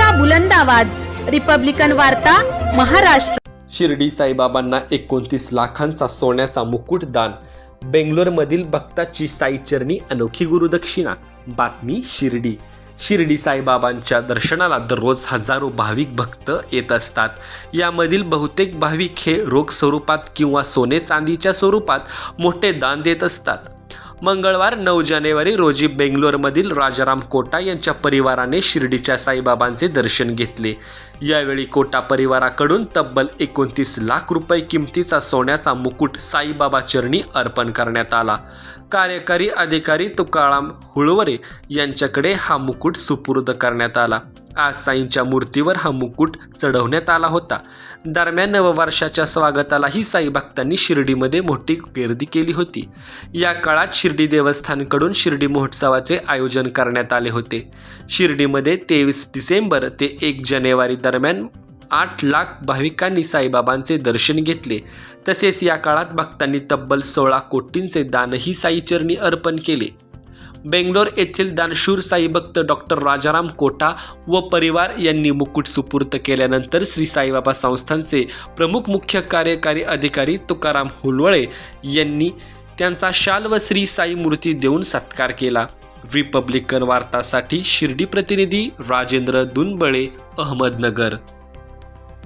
लोकशाहीचा बुलंद आवाज. रिपब्लिकन वार्ता महाराष्ट्र. शिर्डी साईबाबांना एकोणतीस लाखांचा सोन्याचा मुकुट दान. बेंगलोरमधील भक्ताची साईचरणी अनोखी गुरुदक्षिणा बातमी शिर्डी. शिर्डी साईबाबांच्या दर्शनाला दररोज हजारो भाविक भक्त येत असतात. यामधील बहुतेक भाविक हे रोख स्वरूपात किंवा सोने चांदीच्या स्वरूपात मोठे दान देत असतात. मंगळवार नऊ जानेवारी रोजी बेंगलोरमधील राजाराम कोटा यांच्या परिवाराने शिर्डीच्या साईबाबांचे दर्शन घेतले. यावेळी कोटा परिवाराकडून तब्बल एकोणतीस लाख रुपये किमतीचा सोन्याचा मुकुट साईबाबा चरणी अर्पण करण्यात आला. कार्यकारी अधिकारी तुकाराम हुळवरे यांच्याकडे हा मुकुट सुपूर्द करण्यात आला. आज साईंच्या मूर्तीवर हा मुकुट चढवण्यात आला होता. दरम्यान नववर्षाच्या स्वागतालाही साई भक्तांनी शिर्डीमध्ये मोठी गर्दी केली होती. या काळात शिर्डी देवस्थानकडून शिर्डी महोत्सवाचे आयोजन करण्यात आले होते. शिर्डीमध्ये तेवीस डिसेंबर ते एक जानेवारी दरम्यान आठ लाख भाविकांनी साईबाबांचे दर्शन घेतले. तसेच या काळात भक्तांनी तब्बल सोळा कोटींचे दानही साईचरणी अर्पण केले. बेंगलोर येथील दानशूर साई भक्त डॉक्टर राजाराम कोटा व परिवार यांनी मुकुट सुपूर्त केल्यानंतर श्री साईबाबा संस्थांचे प्रमुख मुख्य कार्यकारी अधिकारी तुकाराम हुलवळे यांनी त्यांचा शाल व श्री साई मूर्ती देऊन सत्कार केला. रिपब्लिकन वार्तासाठी शिर्डी प्रतिनिधी राजेंद्र दुनबळे अहमदनगर.